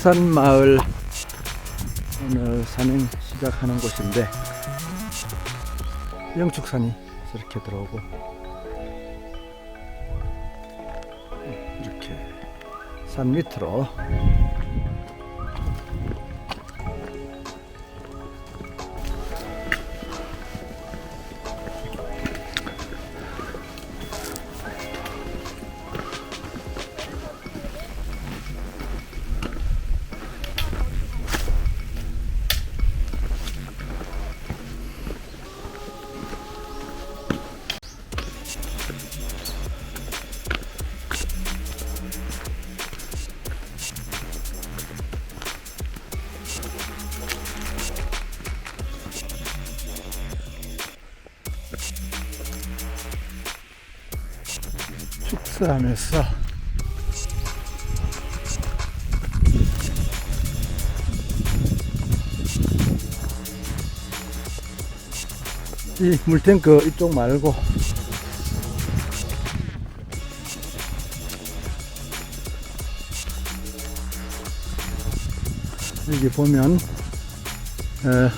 축산마을 오늘 산행 시작하는 곳인데 영축산이 저렇게 들어오고 이렇게 산 밑으로 축사하면서 이 물탱크 이쪽 말고 여기 보면 어,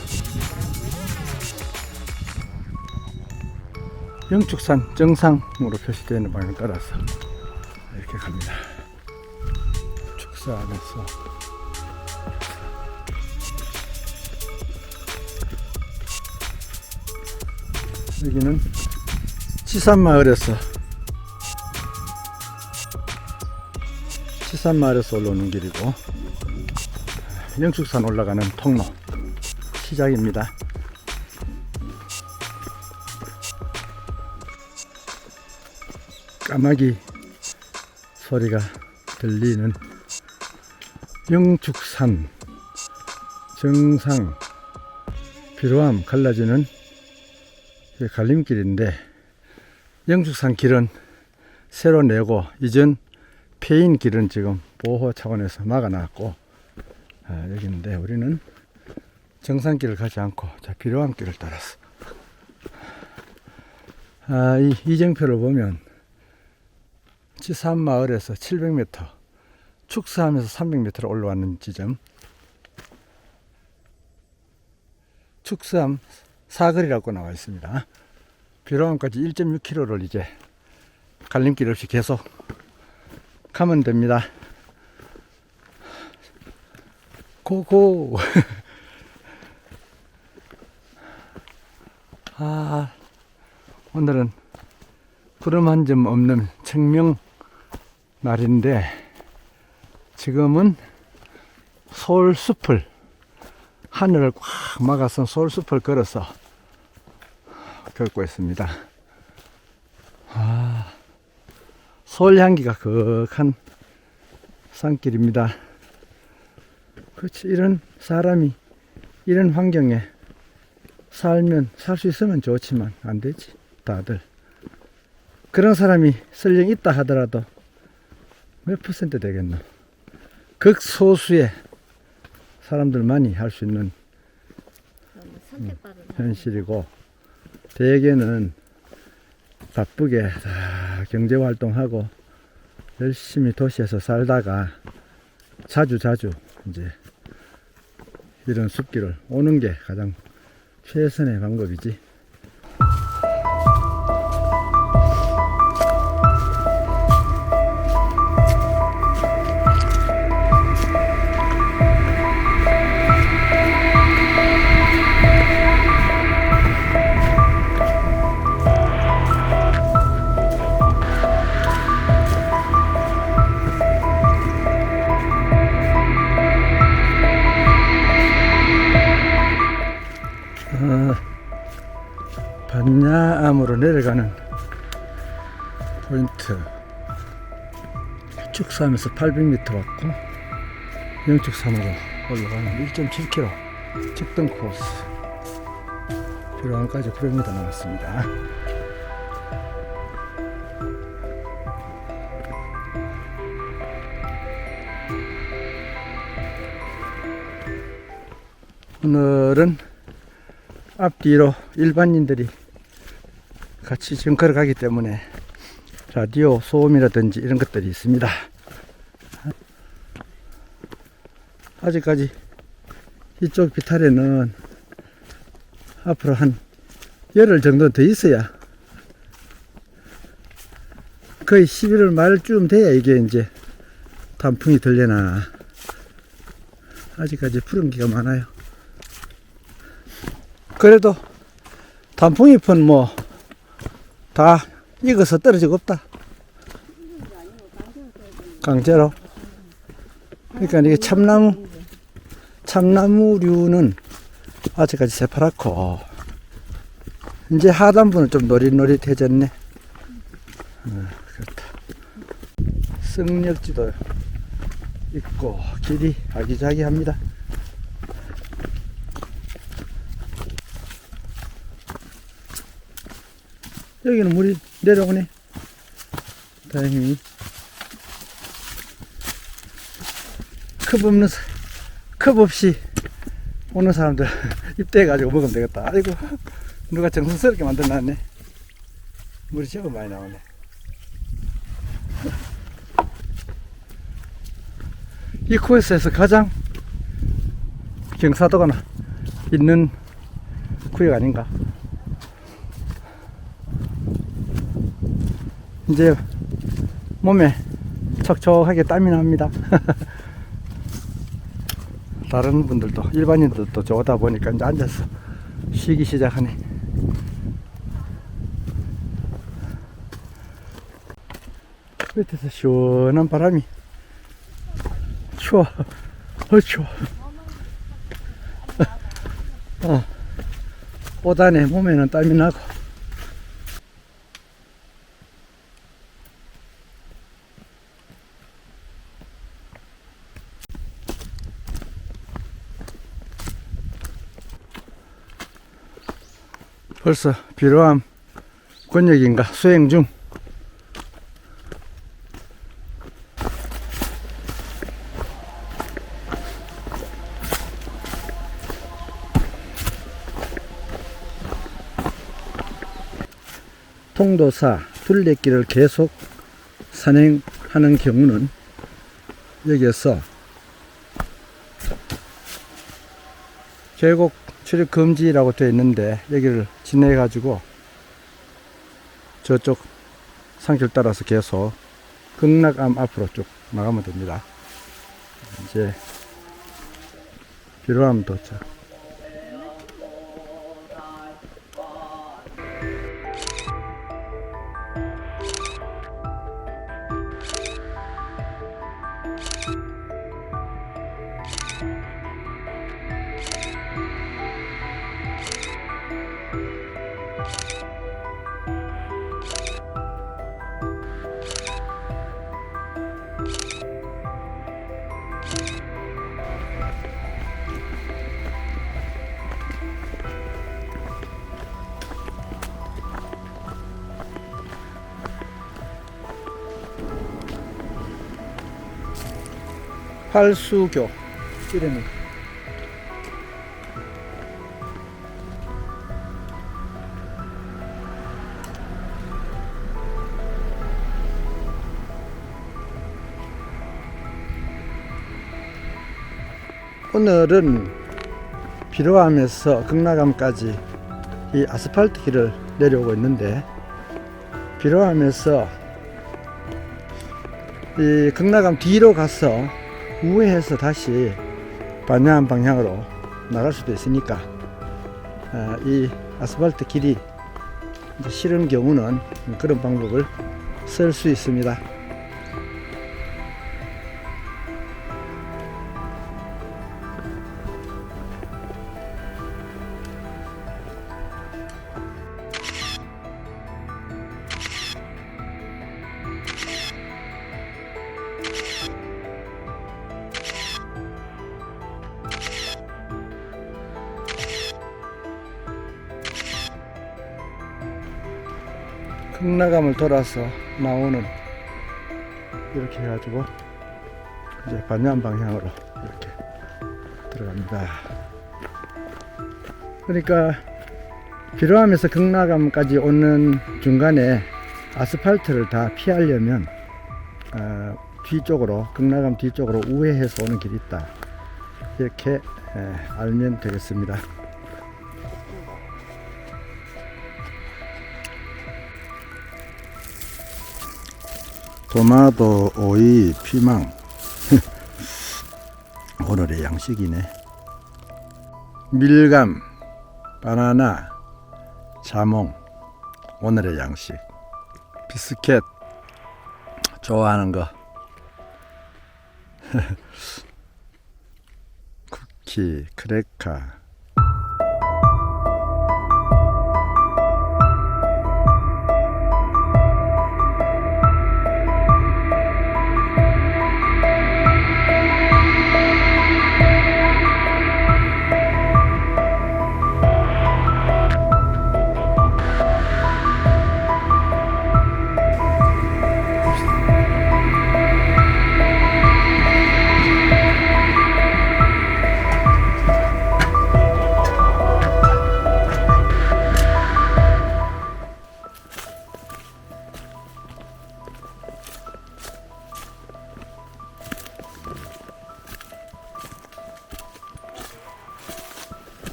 영축산 정상으로 표시되어 있는 방향을 따라서 이렇게 갑니다. 축사하면서 여기는 치산마을에서 치산마을에서 올라오는 길이고 영축산 올라가는 통로 시작입니다. 까마귀 소리가 들리는 영축산 정상 비로함 갈라지는 그 갈림길인데 영축산 길은 새로 내고 이전 폐인 길은 지금 보호 차원에서 막아놨고 아, 여기인데 우리는 정상길을 가지 않고 자 비로함 길을 따라서. 아, 이 이정표를 보면 지산 마을에서 700m, 축사하면서 300m로 올라왔는 지점. 축사함 사거리라고 나와 있습니다. 비로함까지 1.6km를 이제 갈림길 없이 계속 가면 됩니다. 고고. 아, 오늘은 구름 한 점 없는 청명 날인데 지금은 서울숲을 하늘을 꽉 막아서 서울숲을 걸어서 걷고 있습니다. 아, 서울 향기가 거한 산길입니다. 그렇지 이런 사람이 이런 환경에 살면 살 수 있으면 좋지만 안 되지 다들 그런 사람이 설령 있다 하더라도 몇 퍼센트 되겠노? 극소수의 사람들만이 할 수 있는 현실이고 대개는 바쁘게 다 경제 활동하고 열심히 도시에서 살다가 자주 자주 이제 이런 숲길을 오는 게 가장 최선의 방법이지. 반야암으로 내려가는 포인트. 축사하면서 800m 왔고 영축산으로 올라가는 1.7km 측등 코스. 비로함까지 900m 남았습니다. 오늘은 앞뒤로 일반인들이 같이 지금 걸어가기 때문에 라디오 소음이라든지 이런 것들이 있습니다. 아직까지 이쪽 비탈에는 앞으로 한 열흘 정도 더 있어야 거의 11월 말쯤 돼야 이게 이제 단풍이 들려나 아직까지 푸른 기가 많아요 그래도 단풍잎은 뭐 다 익어서 떨어지고 없다. 강제로. 그러니까 이게 참나무 참나무류는 아직까지 새파랗고 이제 하단부는 좀 노릿노릿해졌네. 어, 그렇다. 승력지도 있고 길이 아기자기합니다 여기는 물이 내려오네. 다행히. 컵 없는 사- 컵 없이 오는 사람들 입대해가지고 먹으면 되겠다. 아이고 누가 정성스럽게 만들어놨네. 물이 제법 많이 나오네. 이 코스에서 가장 경사도가 나- 있는 구역 아닌가 이제 몸에 척척하게 땀이 납니다 다른 분들도 일반인들도 좋다 보니까 이제 앉아서 쉬기 시작하네. 밑에서 시원한 바람이 추워, 어 추워. 어, 오단에 몸에는 땀이 나고. 벌써 비로함 권역인가 수행 중. 통도사 둘레길을 계속 산행하는 경우는 여기에서 계곡 출입 금지라고 되어 있는데 여기를 지나해 가지고 저쪽 산길 따라서 계속 극락암 앞으로 쭉 나가면 됩니다. 이제 비로함 도착. 팔수교. 이름이. 오늘은 비로함에서 극락암까지 이 아스팔트 길을 내려오고 있는데 비로함에서 이 극락암 뒤로 가서 우회해서 다시 반야암 방향으로 나갈 수도 있으니까 아, 이 아스팔트 길이 싫은 경우는 그런 방법을 쓸 수 있습니다. 극락암을 돌아서 나오는 이렇게 해가지고 이제 반야암 방향으로 이렇게 들어갑니다. 그러니까 비로함에서 극락암까지 오는 중간에 아스팔트를 다 피하려면 어, 뒤쪽으로 극락암 뒤쪽으로 우회해서 오는 길이 있다. 이렇게 에, 알면 되겠습니다. 토마토, 오이, 피망 오늘의 양식이네. 밀감, 바나나, 자몽 오늘의 양식. 비스켓 좋아하는 거. 쿠키, 크래커.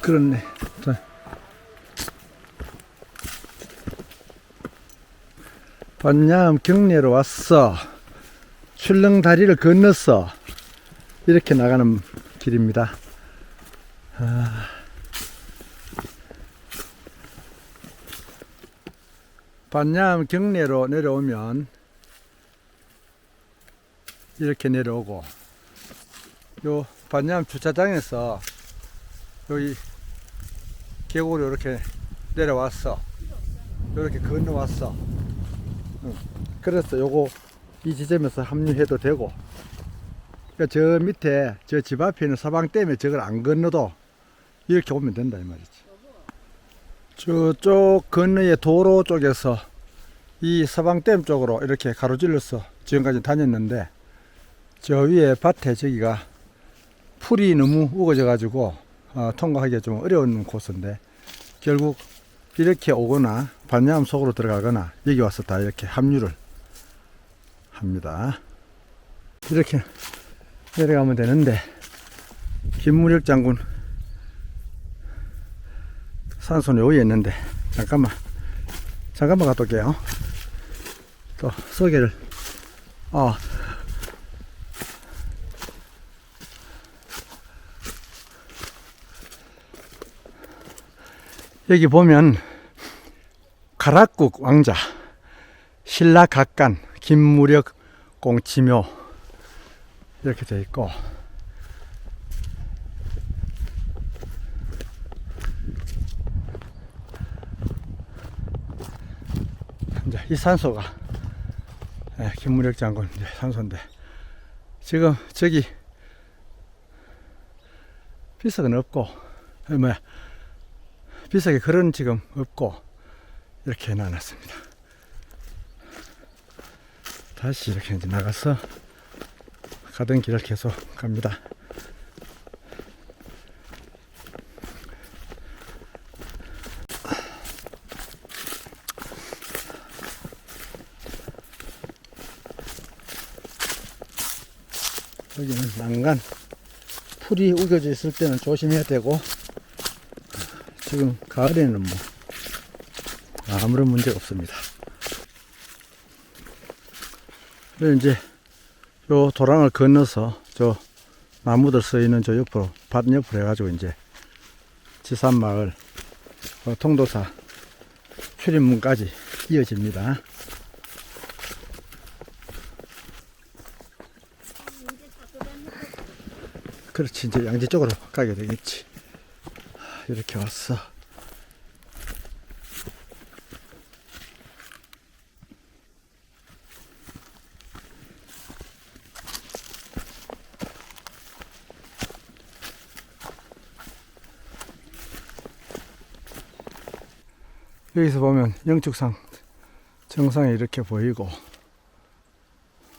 그렇네. 자. 반야암 경내로 왔어. 출렁 다리를 건넜어. 이렇게 나가는 길입니다. 아. 반야암 경내로 내려오면 이렇게 내려오고 요 반야암 주차장에서 여기 계곡으로 이렇게 내려왔어. 이렇게 건너왔어. 응. 그래서 요거 이 지점에서 합류해도 되고. 그러니까 저 밑에 저 집 앞에 있는 서방댐에 저걸 안 건너도 이렇게 오면 된다 이 말이지. 저쪽 건너의 도로 쪽에서 이 서방댐 쪽으로 이렇게 가로질러서 지금까지 다녔는데 저 위에 밭에 저기가 풀이 너무 우거져 가지고 어, 통과하기가 좀 어려운 코스인데 결국 이렇게 오거나 반야암 속으로 들어가거나 여기 와서 다 이렇게 합류를 합니다. 이렇게 내려가면 되는데 김무력 장군 산소는 여기 있는데 잠깐만 잠깐만 갔다 올게요. 또 소개를 어, 여기 보면 가락국 왕자, 신라 각간, 김무력 공치묘 이렇게 되어 있고 이제 이 산소가 예, 김무력 장군 이제 산소인데 지금 저기 비석은 없고 어, 뭐야 비석에 그런 지금 없고 이렇게 해놔놨습니다. 다시 이렇게 이제 나가서 가던 길을 계속 갑니다. 여기는 난간 풀이 우겨져 있을 때는 조심해야 되고 지금 가을에는 뭐 아무런 문제가 없습니다. 그리고 이제 요 도랑을 건너서 저 나무들 서 있는 저 옆으로 밭 옆으로 해가지고 이제 지산마을 어, 통도사 출입문까지 이어집니다. 그렇지 이제 양지 쪽으로 가게 되겠지. 이렇게 왔어. 여기서 보면 영축산 정상이 이렇게 보이고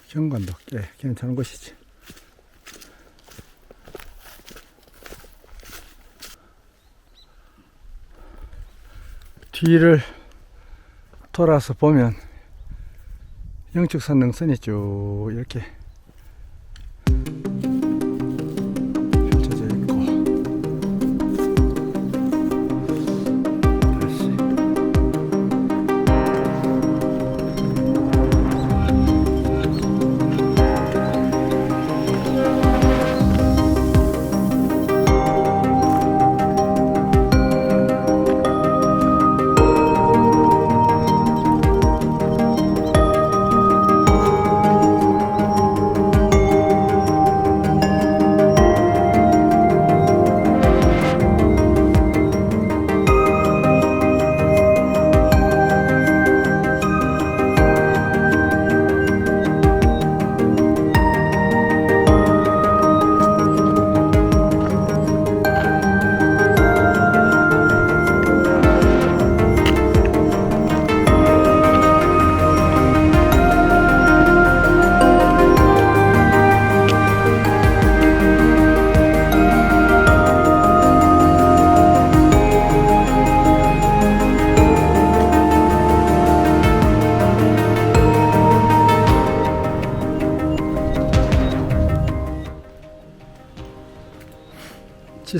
경관도 꽤 괜찮은 곳이지. 뒤를 돌아서 보면 영축산 능선이 쭉 이렇게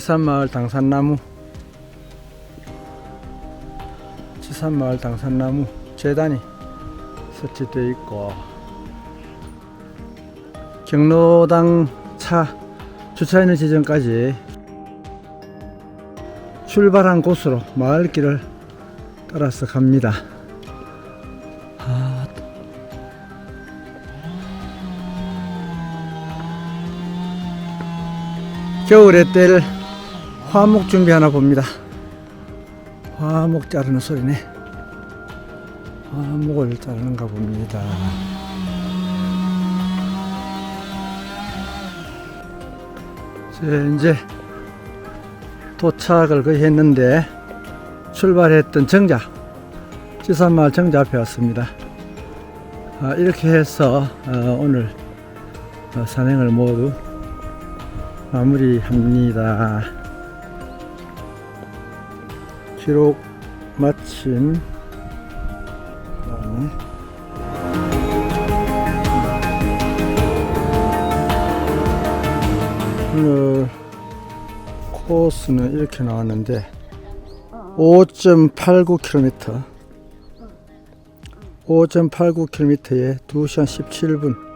지산마을 당산나무 지산마을 당산나무 재단이 설치되어 있고 경로당 차 주차하는 지점까지 출발한 곳으로 마을길을 따라서 갑니다. 아, 겨울에 뗄 화목 준비하나 봅니다. 화목 자르는 소리네. 화목을 자르는가 봅니다. 자, 이제 도착을 거의 했는데 출발했던 정자 지산마을 정자 앞에 왔습니다. 아, 이렇게 해서 어, 오늘 어, 산행을 모두 마무리합니다. 기록 마침 그다음에 오늘 코스는 이렇게 나왔는데 5.89km 5.89km에 2시간 17분